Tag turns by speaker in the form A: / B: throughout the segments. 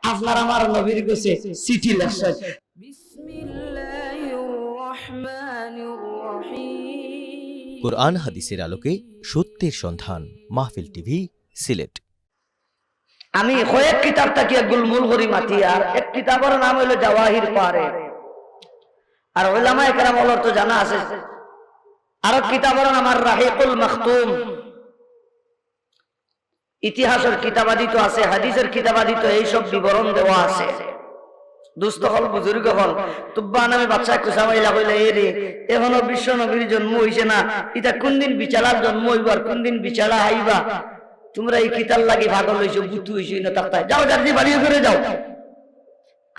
A: আপনার আমার নবীর চিঠি
B: কোরআন হাদিসের আলোকে সত্যের সন্ধান মাহফিল টিভি সিলেট।
A: আমি কয়েক কিতাব তাকিয়া গুলমুল করি মাতিয়া এক কিতাবের নাম হইল জওয়াহির পারে আর ওলামা একরাম ওলর তো জানা আছে। আর কিতাবের নাম আর রাহিকুল মাখতুম। ইতিহাসের কিতাবাদি তো আছে, হাদিসের কিতাবাদি তো এইসব বিবরণ দেওয়া আছে। দুস্থ হল, বুজুর্গ হল, তুব্বা নামে বাচ্চা হইলে এ রে এখনও বিশ্ব নবীর জন্ম হইছে না, এটা কোন দিন বিচারার জন্ম হইবার কোন দিন বিচারা আইবা তোমরা এই কিতাল লাগি ভাগল হইছো বুতু হইছো না তাকতায় যাও যার বাড়িয়ে করে যাও।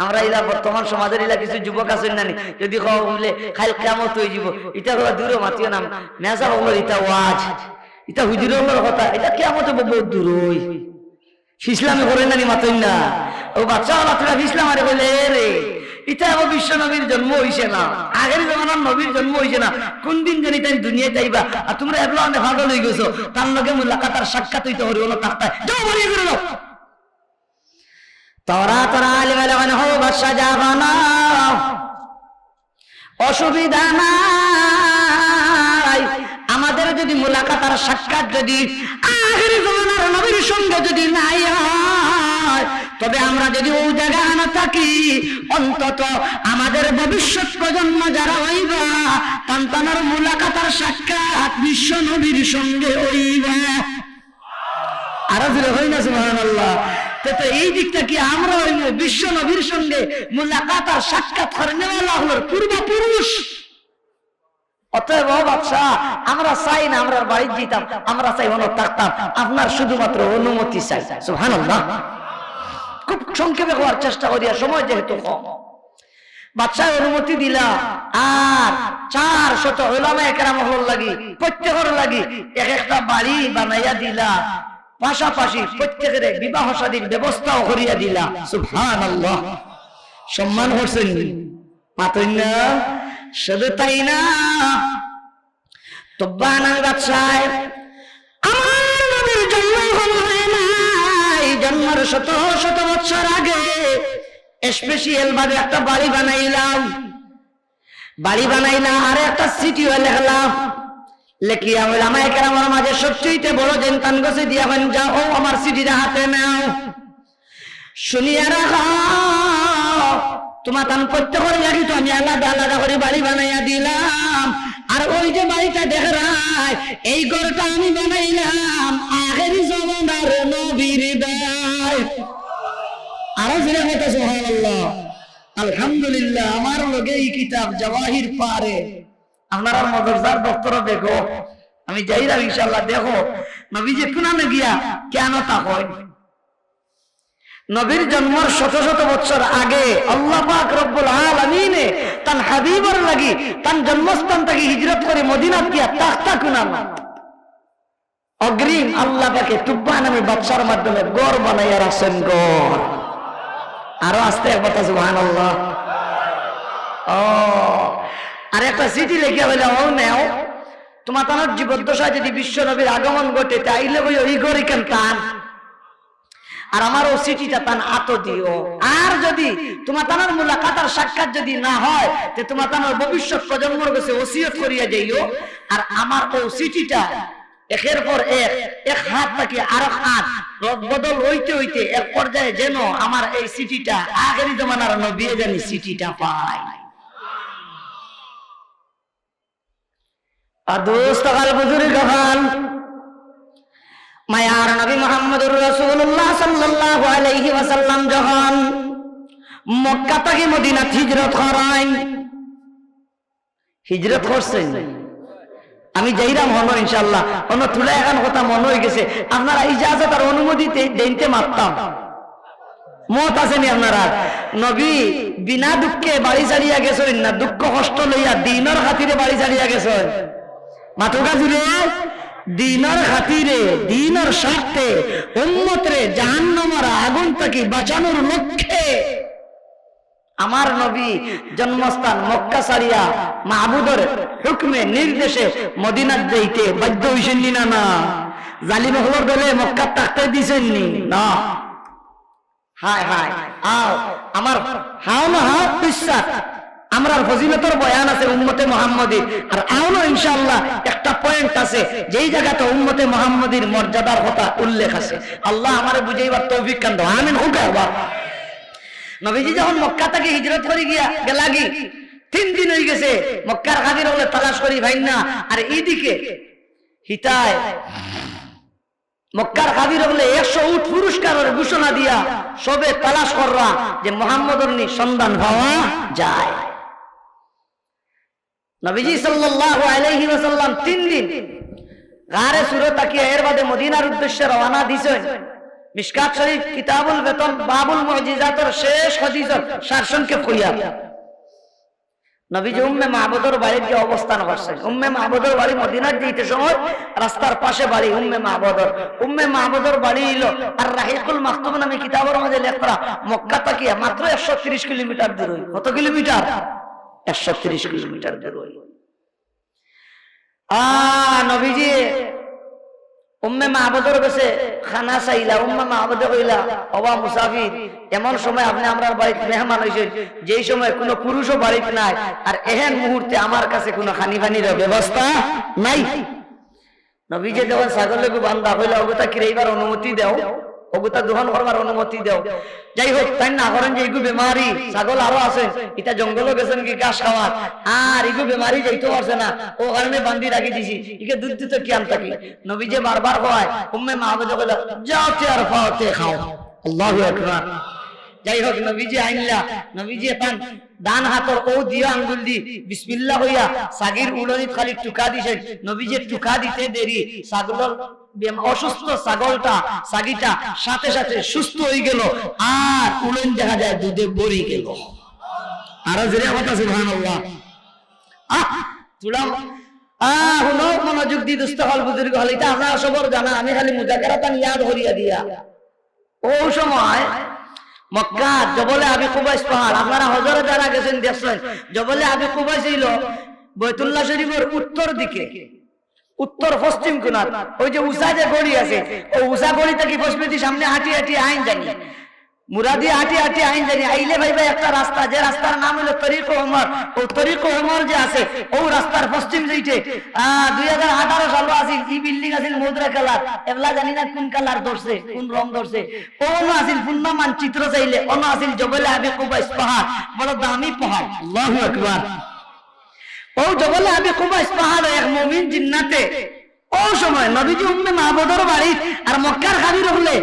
A: আমরা ইলা বর্তমান সমাজের ইলা কিছু যুবক আছেন নানি যদি খাওয়া খাইল কেমত হয়ে যাব এটা হলো দূরে মাতিও নাম। মেজা হলো এটা ওয়াজ। এটা হুজুর হলোর কথা। এটা কেমত বহুত দূর হই ফিসলামি করে নানি মাতই না। ও বাচ্চা বাচ্চারা ফিসলাম আরে বলে রে, এটা আবার বিশ্ব নবীর জন্ম হইছে না। আগের জমানার নবীর জন্ম হইছে না। কোন দিন জানি তাই দুনিয়ায় যাইবা। আর তোমরা এবলা অনেক ভাগল হয়ে গেছো। তার লগে মুলাকাত আর সাক্ষাৎ হইতে হরি হলো তাক্তায় যাও বাড়িয়ে করে দাও তোরা তোরা আলিমের মানে হো বাসা যাবা না অসুবিধা নাই। আমাদের যদি মুলাকাত আর সাক্ষাৎ যদি নবীর সঙ্গে যদি নাই হয়, তবে আমরা যদি ওই জায়গায় না থাকি, অন্তত আমাদের ভবিষ্যৎ প্রজন্ম যারা হইবা, তান্তানার মুলাকাত আর সাক্ষাৎ বিশ্ব নবীর সঙ্গে হইবা। তো এই দিকটা কি আমরা হইব বিশ্ব নবীর সঙ্গে মুলাকাত আর সাক্ষাৎ করে পূর্বপুরুষ? অতএব ও বাদশা আমরা চাই না আমরা আমরা চাই থাকতাম। আপনার শুধুমাত্র অনুমতি চাই। খুব সংক্ষেপে হওয়ার চেষ্টা করি আর সময় যেহেতু কম। বাদশাহ অনুমতি দিলা। আর চার শত ওলামা একরাম হল লাগি, প্রত্যেকের লাগি এক একটা বাড়ি বানাইয়া দিলা। পাশাপাশি প্রত্যেকের বিবাহ শাদীর ব্যবস্থাও করিয়া দিলা। সুবহান সম্মান করছেন না শুধু তাই না তোব্বা বাদশাহ। আমার নবীর জন্ম হল নাই জন্মের শত শত বছর আগে ভাবে একটা বাড়ি বানাইলাম। বাড়ি বানাইলাম আর একটা সিটিও লেখলাম মাঝে দিয়া তোমার তান প্রত্যেকের লাগি তো আমি আলাদা আলাদা করে বাড়ি বানাইয়া দিলাম। আর ওই যে বাড়িটা রায়, এই ঘরটা আমি বানাইলাম আলহামদুলিল্লাহ, আমার লগে এই কিতাব জাওয়াহির পারে। আপনারা মদরসার দেখো। আমি যাইলাম ইনশাআল্লাহ দেখো। নবী যে গিয়া কেন তা হয় নবীর জন্মর শত শত বছর আগে আল্লাহ পাক রব্বুল আলামিনে হাবিবর লাগি জন্মস্থান থেকে হিজরত করে মদিনাত গিয়া তাখতা কুনানা। অগ্রিম আল্লাহ পাকে তুব্বা নামে বাচ্চার মাধ্যমে গড় বানাইয়া রাখছেন গড় আরও আসতে একবার সুবহান আল্লাহ ও আর একটা চিঠি লিখে হইলে ও নেও, তোমার তানোর জীবদ্দশায় যদি বিশ্ব নবীর আগমন ঘটে, তাইলে বই ওই গড়ি কেন টান। আর আমার ও চিঠিটা তান আত দিও। আর যদি তোমার তানোর মুলাকাত আর সাক্ষাৎ যদি না হয়, তে তোমার তানোর ভবিষ্যৎ প্রজন্মর কাছে ওসিয়ত করিয়া যাইও। আর আমার ও চিঠিটা একের পর এক এক হাত থেকে আর হাত বদল হইতে হইতে এক পর্যায়ে যেন আমার এই সিটিটা আগের জমানার নবী জানি সিটিটা পায়। আর দোস্ত, কাল বুজুর্গ খান মায়ার নবী মোহাম্মদুর রাসূলুল্লাহ সাল্লাল্লাহু আলাইহি ওয়াসাল্লাম যখন মক্কা থেকে মদিনা হিজরত করেন, হিজরত করছেন? আমি যাইরাম হন ইনশাল্লাহ অন্য তুলে এখন কথা মনে হয়ে গেছে। আপনারা ইজাজত আর অনুমতি দেনতে মারতাম মত আসেনি আপনারা? নবী বিনা দুঃখে বাড়ি ছাড়িয়া গেছেন না? দুঃখ কষ্ট লইয়া দিনের খাতিরে বাড়ি ছাড়িয়া গেছেন। জুড়ে দিনের খাতিরে, দিনের স্বার্থে, উম্মতরে জাহান্নামের আগুন থেকে বাঁচানোর লক্ষ্যে আমার নবী জন্মস্থান মক্কা সারিয়া মাহবুদর হুকমে নির্দেশে মদিনার যাইতে বাধ্য হইছেননি না না? জালিম খবর দলে মক্কা থাকতে দিছেননি, না? হায় হায় আও, আমার হাও না হাও বিশ্বাস আমরা ফজিলতর বয়ান আছে উম্মতে মোহাম্মদী। আর আওনো ইনশাআল্লাহ একটা পয়েন্ট আছে, যেই জায়গাতে উম্মতে মোহাম্মদীর মর্যাদার কথা উল্লেখ আছে। আল্লাহ আমারে বুঝাইবার তৌফিক কান আমিন, হুকা নবীজি যখন মক্কা থেকে হিজরত করে গিয়া গেলাগি, তিন দিন হয়ে গেছে, মক্কার খাদির হলে তালাশ করি ভাই না। আর এইদিকে হিতায় মক্কার খাদির হলে একশো উঠ পুরস্কারের ঘোষণা দিয়া সবে তালাশ কররা যে মোহাম্মদর নি সন্ধান পাওয়া যায়। নবীজি সাল্লাল্লাহু আলাইহি ওয়াসাল্লাম তিন দিন গারে সুরে তাকিয়া, এর বাদে মদিনার উদ্দেশ্যে রওনা দিছেন। মিশকাত শরীফ, কিতাবুল বেতন, বাবুল মুজিজাতের শেষ হাদিসের সারসংক্ষেপ কইয়া নবীজি উম্মে মাহবুদর বাড়ির যে অবস্থান করছেন, উম্মে মাহবুদর বাড়ি মদিনার যেতে সময়, রাস্তার পাশে বাড়ি উম্মে মাহবুদর। উম্মে মাহবুদর বাড়ি হইল আর রাহিকুল মাকতুব নামে কিতাবের মধ্যে লেখা, মক্কা তাকিয়া, মাত্র একশো তিরিশ কিলোমিটার দূর। কত কিলোমিটার? একশো তিরিশ কিলোমিটার দূর। নবীজি উম্মে মাহবুদর কাছে খানা চাইলা উম্মে মাহবুদে কইলা অবা মুসাফির এমন সময় আপনি আমরা বাড়িতে মেহমান হয়েছেন যেই সময় কোনো পুরুষও বাড়িতে নাই আর এহেন মুহূর্তে আমার কাছে কোনো খানি ফানির ব্যবস্থা নাই। নবীজে যখন ছাগলকে বান্ধা হইলে অগতা কিরাইবার অনুমতি দেও। অগতা দোহন করবার অনুমতি দেও। যাই হোক তাই না করেন যে ইগু বেমারি, ছাগল আরও আছে এটা জঙ্গলও গেছেন কি ঘাস খাওয়ার? আর ইগু বেমারি যাইতে পারছে না, ও কারণে বান্ধি রাখি দিছি। ইকে দুধ দিতে কি আন থাকি নবীজে বারবার হয় উম্মে মাহবুজ কইলা যাও তে আর খাও তে খাও। আল্লাহু আকবার। যাই হোক নবীজি আইনলা নবীজি এখন ডান হাতর ও দিয়া আঙ্গুল দি বিসমিল্লাহ হইয়া সাগির উলনিত খালি টুকা দিছেন। নবীজি টুকা দিতে দেরি, ছাগলের বেম- অসুস্থ ছাগলটা সাগিটা সাথে সাথে সুস্থ হয়ে গেল, আর উলন দেখা যায় দুধে ভরি গেল। আরও জোরে সুবহানাল্লাহ। আহ তুলাম আহ আমি দিয়া। সময়, মক্কা, জবলে আপনারা হজরে যারা গেছেন, দেখছেন, জবলে আবি কুবাইস ছিল বৈতুল্লাহ শরীফের উত্তর দিকে। উত্তর, পশ্চিম কোনার ওই যে উষা যে গড়ি আছে, ও উষা গড়ি থেকে পশ্চিমী সামনে হাঁটি হাঁটি আইন জানি। মুরাদি হাঁটি হাঁটি আইন জানি। আইলে ভাই ভাই একটা রাস্তা, যে রাস্তার নাম হলো ও যে আছে, ও রাস্তার পশ্চিম দিকে। দুই হাজার আঠারো সালে আছিল ই বিল্ডিং আছিল মুদ্রা কালার? এগুলা জানি না কোন কালার ধরছে, কোন রং ধরছে। ও অন্য আছিল পূর্ণ মানচিত্র চাইলে, অন্য আছিল জবলে আবি কুবাইস পাহাড়। বড় দামি পাহাড়। আল্লাহু আকবার। ও জবলে আবি কুবাইস পাহাড় এক মুমিন জিন্নাতে। ও সময় নবীজি উম্মে মাহবুদর বাড়ি আর মক্কার খাবির হলে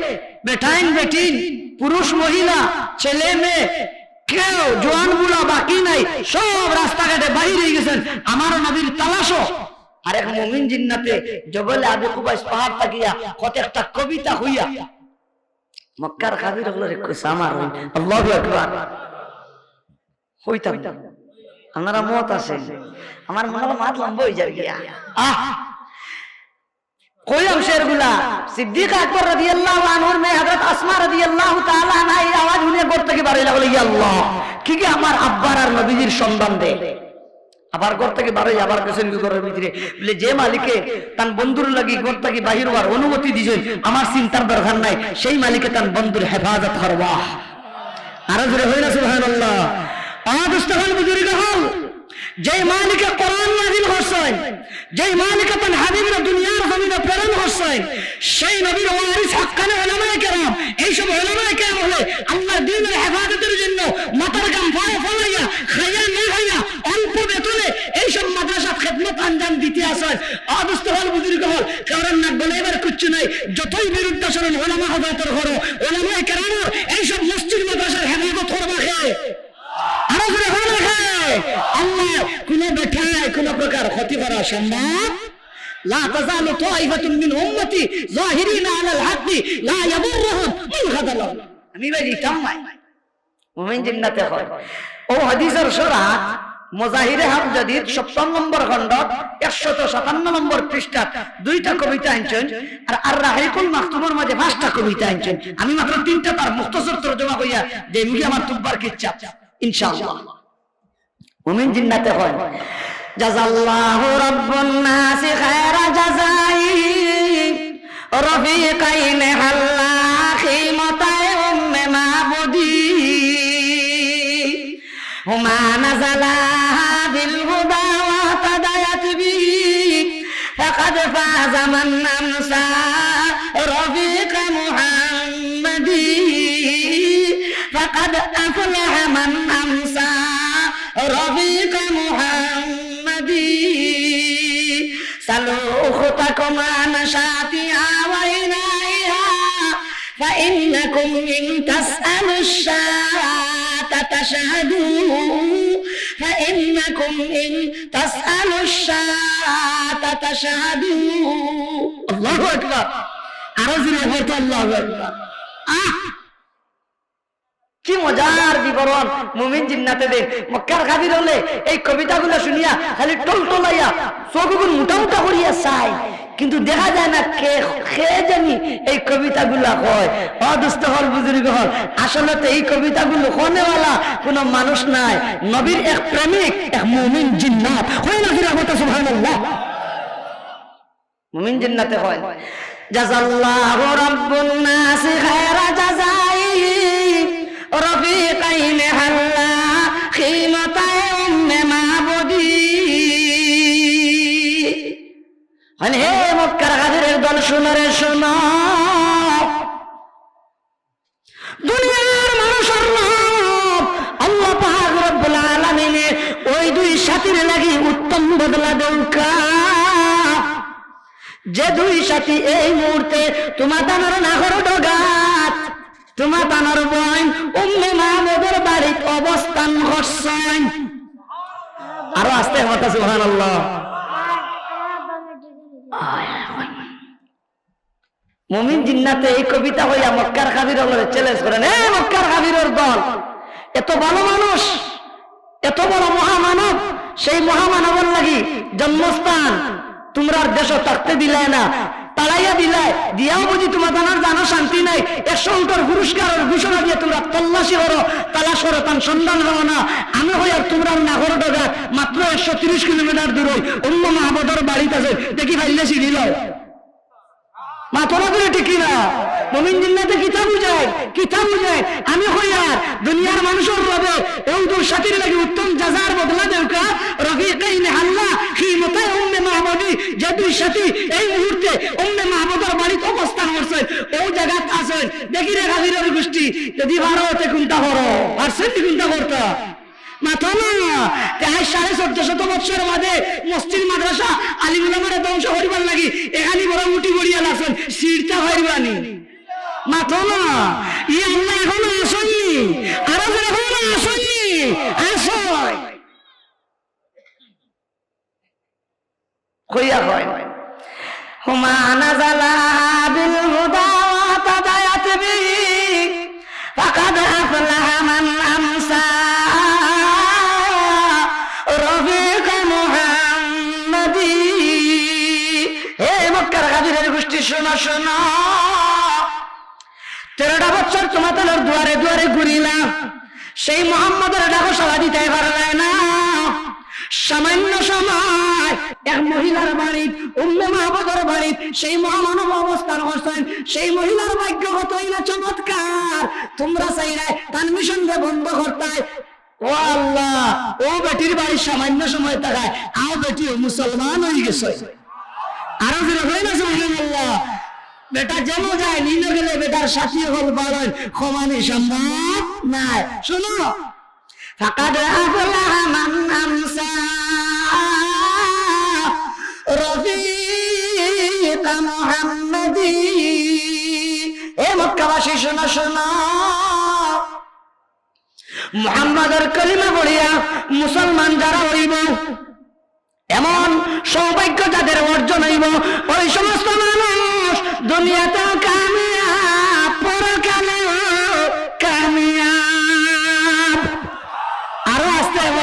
A: বেটাইন বেটিন পুরুষ মহিলা, ছেলে মেয়ে, কেউ জোয়ান বুড়া বাকি নাই, সব রাস্তাঘাটে বাহির গেছেন। আমার নবীর তালাশো আর এক মুমিন জিন্নাতে জবলে আবি কুবাইস পাহাড় তাকিয়া কত একটা কবিতা হইয়া। মক্কার খাবির হলে রে কইছে আমার হই আল্লাহু আকবার। হইতাম আপনারা মত আছে। আমার মনে মাত লম্বা হয়ে যাবে গিয়া। আহ! সিদ্দিক আকবর আসমা তাআলা এই আওয়াজ শুনে থেকে আল্লাহ, কি কি আমার আব্বার আর নবীজির দে আবার থেকে আবার কি ভিতরে? বলে, যে মালিকে তার বন্ধুর লাগি ঘর থেকে বাহির হওয়ার অনুমতি দিয়েছেন আমার চিন্তার দরকার নাই, সেই মালিকে তার বন্ধুর হেফাজত করবা। আরও জোরে হই না, সুবহানাল্লাহ। যেই মালিকে কোরআন নাযিল করছেন, যেই মালিকে তান হাবিবের দুনিয়ার জমিনে প্রেরণ করছেন, সেই নবীর ওয়ারিস হাক্কানে উলামায়ে কেরাম এই সব উলামায়ে কেরাম হলে আল্লাহর দ্বীনের হেফাজতের জন্য মাথার গাম ফলে ফলাইয়া, খাইয়া না খাইয়া অল্প বেতনে এই সব মাদ্রাসা খেদমত আঞ্জাম দিতে আসেন। আদুস্তাহান বুজুর্গ হল কারণ না বলে এবার কিচ্ছু নাই, যতই বিরুদ্ধাচরণ ওলামা হদায়তের করো ওলামায়ে কেরাম এই সব মসজিদ মাদ্রাসার হেফাজত করবা খেয়ে আরো করে ভালো রেখে আল্লাহ কোন বেঠায় কোন প্রকার ক্ষতি করা সম্ভব لا تزال طائفة من أمتي ظاهرين على الحق لا يضرهم من خذلهم আমি ভাই দিতাম নাই মুমিন জিন্নাতে হয় ও হাদিসের সরাত মুজাহিরে হামজাদির সপ্তম নম্বর খণ্ড একশত সাতান্ন নম্বর পৃষ্ঠা দুইটা কবিতা আনছেন আর আর রাহিকুল মাকতুমের মাঝে পাঁচটা কবিতা আনছেন আমি মাত্র তিনটা তার মুক্তসর তর্জমা কইয়া যে মুখে আমার তুব্বার কিচ্ছা ইনশাআল্লাহ। মুমিন জিন্নাতে হয়। জাযাল্লাহু রাব্বুন নাসি খায়রা জাযাই রফিকাইন হাল্লা খিমতায় উম্মে মাবুদি হুমা নাযালা বিল হুদা ওয়া তাদায়াত বি ফাকাদ ফাযা মান আমসা রফিকা মুহাম্মাদি فقد أفلح من أمسى رفيق محمدي سلوا أختكم عن شاتها وإنائها فإنكم إن تسألوا الشاة تشهدوا فإنكم إن تسألوا الشاة تشهدوا الله أكبر أرزنا الله أكبر آه কি মজার বিবরণ? মুমিন জিন্নাতে দেন মক্কার খাবির হলে এই কবিতাগুলো শুনিয়া খালি টল টলাইয়া চোখগুলো মোটা মোটা করিয়া চাই কিন্তু দেখা যায় না কে খে জানি এই কবিতাগুলা কয়। অদুস্থ হল বুজুর্গ হল। আসলে তো এই কবিতাগুলো কনেওয়ালা কোনো মানুষ নাই। নবীর এক প্রেমিক এক মুমিন জিন্নাত। হয় না কিরা কথা সুবহানাল্লাহ? মুমিন জিন্নাতে হয়। জাজাল্লাহু রাব্বুন নাসি খায়রা জাযাই হাজিরের দল, শুনো রে, শোনো। দুনিয়ার মানুষের রব আল্লাহ পাক রব্বুল আলামিনের ওই দুই সাথীর লাগি উত্তম বদলা দৌকা যে দুই সাথী এই মুহূর্তে তোমার দানার নাগর ডগাত তোমার দানার বইন উম্মে মাহমুদের বাড়িতে অবস্থান করছেন আরও আসতে কথা সুবহানাল্লাহ। মুমিন জিন্নাতে এই কবিতা হইয়া মক্কার খাবির চ্যালেঞ্জ করেন। এ মক্কার খাবিরের দল, এত ভালো মানুষ, এত বড় মহামানব, সেই মহামানবের লাগি জন্মস্থান তোমরা দেশ থাকতে দিলে না। তাড়াইয়া দিলাই দিয়াও বুঝি তোমার জানার জানো শান্তি নাই। এক সংকর পুরস্কারের ঘোষণা দিয়ে তোমরা তল্লাশি করো। তালাশ করো, তার সন্ধান হও না। আমি হই আর তোমরা নাগর ডগা মাত্র একশো তিরিশ কিলোমিটার দূর অন্য মাহবদর বাড়িতে আছে। দেখি ভাইলে সিঁড়ি লয়। মাথা করে মাহমুদি। যে দুই সাথী এই মুহূর্তে উম্মে মাহমুদের বাড়িতে অবস্থান করছেন ওই জায়গাত আছেন। দেখি রে হাজিরের গোষ্ঠী, যদি ভারতে কোনটা করো পারছেন কোনটা করতা মাথা না তাই সাড়ে চোদ্দ শত বাদে মসজিদ, মাদ্রাসা আলিমুলামারে ধ্বংস করিবার লাগি এখানে বড় মুটি গড়িয়া আছেন সিটটা হইবানি মাথা না ই আল্লাহ এখনও আসেননি। আরও এখনও আসেননি আসয় কইয়া হয় হুমা নাজালা বিল তেরোটা বছর দুয়ারে দুয়ারে ঘুরিলাম। সেই মোহাম্মদের ডাকো সভা দিতে না। সামান্য সময় এক মহিলার বাড়ি উম্মে মাহবুদের বাড়ি সেই মহামানব অবস্থান সেই মহিলার ভাগ্য না চমৎকার। তোমরা চাইলে তার মিশন বন্ধ করতে। ও আল্লাহ, ও বেটির বাড়ি সামান্য সময় তাকায় আও বেটি মুসলমান হয়ে গেছে। আরও গেছে আল্লাহ বেটা যেন যায় নিলে গেলে বেটার সাথী হল বাড়ায় ক্ষমানি সম্ভব নাই। শোনো। ফাকাদ এ মক্কাবাসী, শোনো শোনো। মুহাম্মাদের কলিমা বলিয়া মুসলমান যারা হইব, এমন সৌভাগ্য যাদের অর্জন হইব, ওই সমস্ত মানুষ দুনিয়াতেও কামিয়াব পরকালেও কামিয়াব। আরও আসতে হবে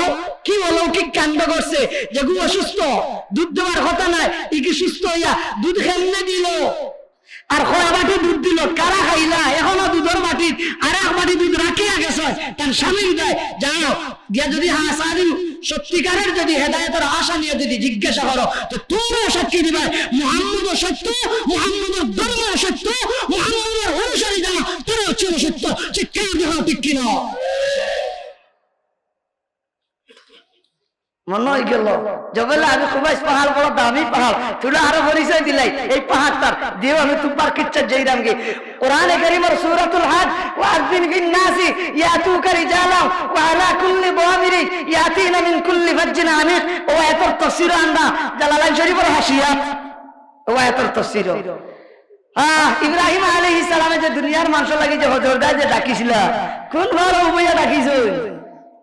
A: কাণ্ড করছে যে গু অসুস্থ দুধ দেওয়ার কথা নাই, ই কি সুস্থ হইয়া দুধ খেলনে দিল। আর কয়া বাটি দুধ দিল, কারা খাইলা? এখনও দুধের বাটি আর এক বাটি দুধ রাখিয়া গেছে। তার স্বামী দেয় যাও, গিয়া যদি হাসারি সত্যিকারের যদি হেদায়তের আশা নিয়ে যদি জিজ্ঞাসা করো, তো তোমরা সাক্ষী দিবে। মুহাম্মদ সত্য, মুহাম্মদের ধর্ম সত্য, মুহাম্মদের অনুসারী যারা তোরা হচ্ছে সত্য চিৎকার দেওয়া ঠিক কিনা? মনে হয়ে গেল আমি পাহাড়, বড় দামি পাহাড়। আরও পরিচয় দিলাই। এই দিও আমি তুমার কিচ্ছা যেইরাম গে কোরআনে কারিমের সূরাতুল হাজ ওয়াযিন ফিন নাসি ইয়াতুকা রিজালাম ওয়া আলা কুল্লি মিন কুল্লি ও এতর তাফসীর আন্দা জালালাইন শরীফের ও ইব্রাহিম আলাইহিস সালামে যে দুনিয়ার মানুষ লাগি যে হজরদা যে ডাকিছিল। কোন ভালো উমাইয়া ডাকিছো?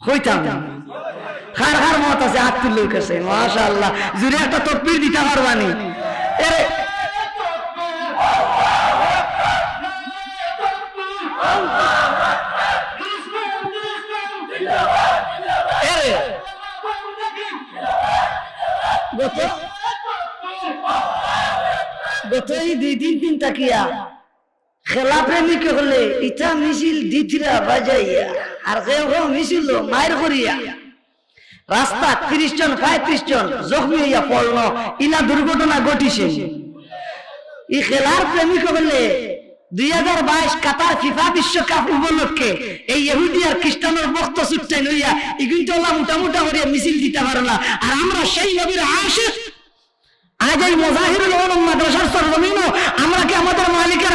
A: হইতাম খার খার মত আছে, হাত তুল্লুর কাছে মাশাআল্লাহ জুড়ে একটা তকবির দিতে পারবানি। দুই তাকিয়া খেলা প্রেমিক হলে ইটা মিছিল দিতিরা বাজাইয়া। আর কেউ কেউ মিছিল মায়ের করিয়া। রাস্তা ত্রিশ জন, পঁয়ত্রিশ জন, জখমি হইয়া পড়ল, ইলা দুর্ঘটনা ঘটিছে। এই খেলার প্রেমিক হলে দুই হাজার বাইশ কাতার ফিফা বিশ্বকাপ উপলক্ষে এই ইহুদি আর খ্রিস্টানের বক্ত লইয়া এগুলো মোটা মোটা করে মিছিল দিতে পারো না আর আমরা সেই নবীর আশিক আজ এই মজাহিরুল মাদ্রাসার আমরা কি আমাদের মালিকের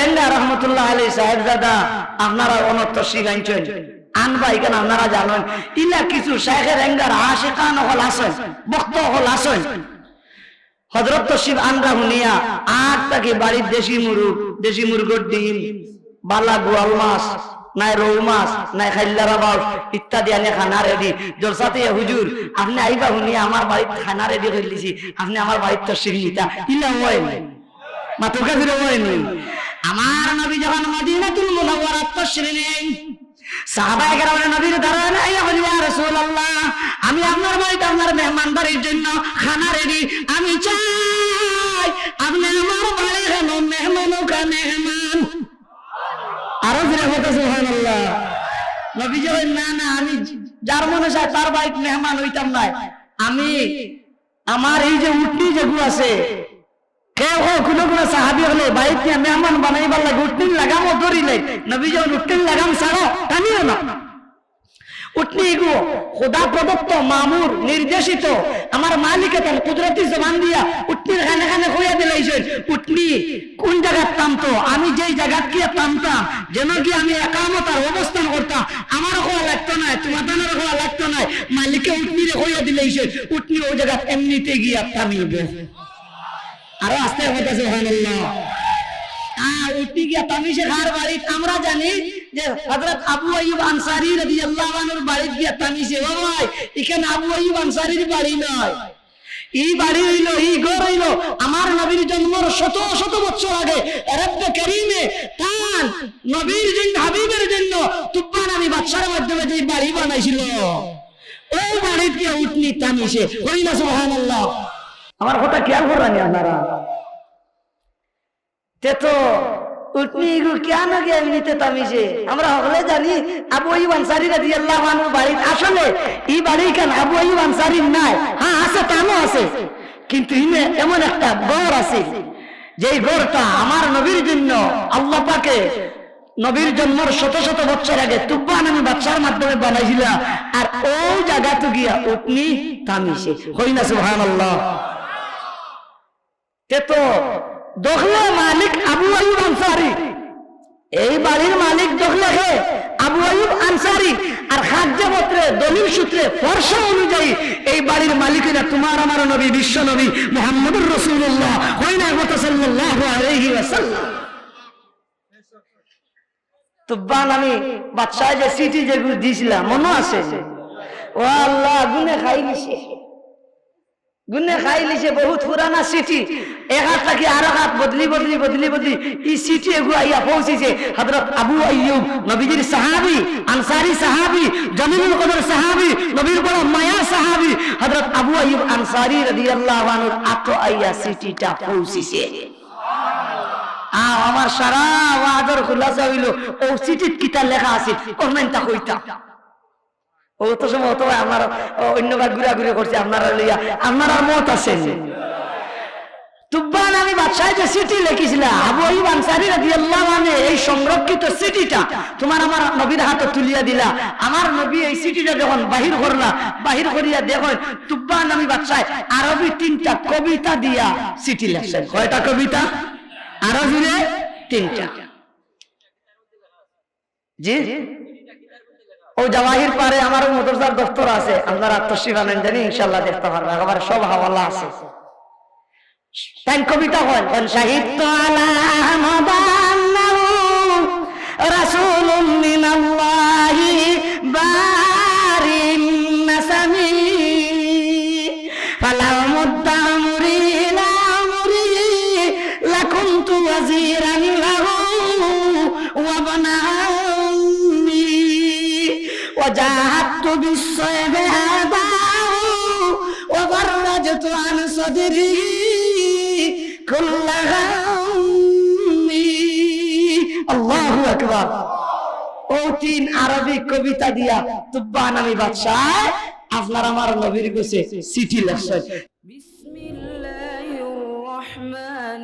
A: রেঙ্গা রহমতুল্লাহ আলী শিখাইছেন। আনবা, এখানে আপনারা তসিব আর তাকে বাড়ির মাছ, নাই ইত্যাদি আনে খানা রেডি। জলসাতে হুজুর, আপনি আইবা শুনি আমার বাড়িতে খানা রেডি করে আপনি আমার বাড়িতে তো শিখলিতা ইলা হয় মাথা কাছে আমার নবী যখন মদিনাতুল মুনাওয়ারাত তশরিফ নেন সাহাবায়ে কেরাম নবীর বলি, ইয়া রাসূলুল্লাহ, আমি আপনার বাড়িতে আপনার মেহমানদারির জন্য খানা রেডি আমি চাই আপনি আমার বাড়ি কেন মেহমান কা মেহমান। আরও ফিরে কথা সুবহানাল্লাহ। নবী যে না না, আমি যার মনে চায় তার বাড়িতে মেহমান হইতাম না। আমি, আমার এই যে উটনি যেগুলো আছে নির্দেশিত। আমার মালিকে তার কুদরতি জবান দিয়া উটনির খানে খানে হইয়া দিলাইছেন। উটনি কোন জায়গার টানতো? আমি যেই জায়গা গিয়ে টানতাম, যেন কি আমি একামতার অবস্থান করতাম, আমারও খোয়া লাগতো না তোমাদের খোয়া লাগতো না মালিকে উটনিরে হইয়া দিলাইছেন। উটনি ওই জায়গা এমনিতে গিয়া থামিবে আরও আস্তে আর উঠি গিয়া তামিশে খার বাড়িত আমরা জানি যে আবু বাড়িত গিয়া তামিশে, ও ভাই, এখানে আবু বাড়ি নয় এই বাড়ি হইল এই ঘর হইল, আমার নবীর জন্মর শত শত বছর আগে তান নবীর জন্য, হাবিবের জন্য তুব্বা নামী বাদশার মাধ্যমে যে বাড়ি বানাইছিল। ওই বাড়িতে উঠনি তামিশে হই না সুবহানাল্লাহ। আমার কথা খেয়াল করবেন আপনারা। তে তো হ্যাঁ গড়টা আমার নবীর জন্য আল্লাহ পাকে নবীর জন্মর শত শত বছর আগে তুব্বা আমি বাচ্চার মাধ্যমে বানাইছিল, আর ওই জায়গাতে গিয়া উটনি তামিছে হই না, সুবহানাল্লাহ। তে তো? দখলে মালিক আবু আয়ুব আনসারি। এই বাড়ির মালিক দখলে হে আবু আয়ুব আনসারি। আর খাদ্য পত্রে দলিল সূত্রে, ফর্সা অনুযায়ী এই বাড়ির মালিকেরা তোমার আমার নবী, বিশ্ব নবী মোহাম্মদুর রসুল্লাহ হই না গত সাল্লাল্লাহু আলাইহি ওয়াসাল্লাম। তুব্বান আমি বাদশাহ যে সিটি যেগুলো দিয়েছিলাম, মনে আছে? ও আল্লাহ, গুনে খাই নিছে গুনে খাই লিছে বহুত পুরানা সিটি হাত থাকি আর হাত বদলি বদলি বদলি বদলি। এই সিটি এগু আইয়া পৌঁছেছে হযরত আবু আইয়ুব, নবীজির সাহাবী, আনসারী সাহাবী, জমিনুল কদর সাহাবী, নবীর বড় মায়া সাহাবী। হযরত আবু আইয়ুব আনসারী রাদিয়াল্লাহু আনহু আতো আইয়া সিটিটা পৌঁছেছে। আ, আমার সারা ওয়াদর খুলাসা হইল, ও সিটিত কিতা লেখা আছে কমেন্টটা কইতা ও তো সময় তো আমার অন্যবার ঘুরা ঘুরে করছে, আপনারা লইয়া মত তুব্বান আমি বাদশাহ যে সিটি লিখেছিলাম, আবু রাদিয়াল্লাহু এই সংরক্ষিত সিটিটা তোমার আমার নবীর হাতে তুলিয়া দিলা। আমার নবী এই সিটিটা যখন বাহির করলা, বাহির করিয়া দেখো তুব্বান আমি বাদশাহ, আরবি তিনটা কবিতা দিয়া সিটি লেখছেন। কয়টা কবিতা? আরবিরে তিনটা। জি? ও জাওয়াহির পারে আমার মোটরসার দপ্তর আছে। আপনারা আত্মশ্রী বানেন জানি ইনশাল্লাহ দেখতে পারবেন। আমার সব হাওয়ালা আছে। তাই কবিতা হয় কোন সাহিত্য রাসুল মিনাল্লাহি বারিন وجاهدت بالصيد هداه وفرجت عن صدري كل همي الله أكبر ও তিন আরবি কবিতা দিয়া তুব্বান আমি বাদশাহ আপনার আমার নবীর গোছে চিঠি লেখছেন
C: بسم الله الرحمن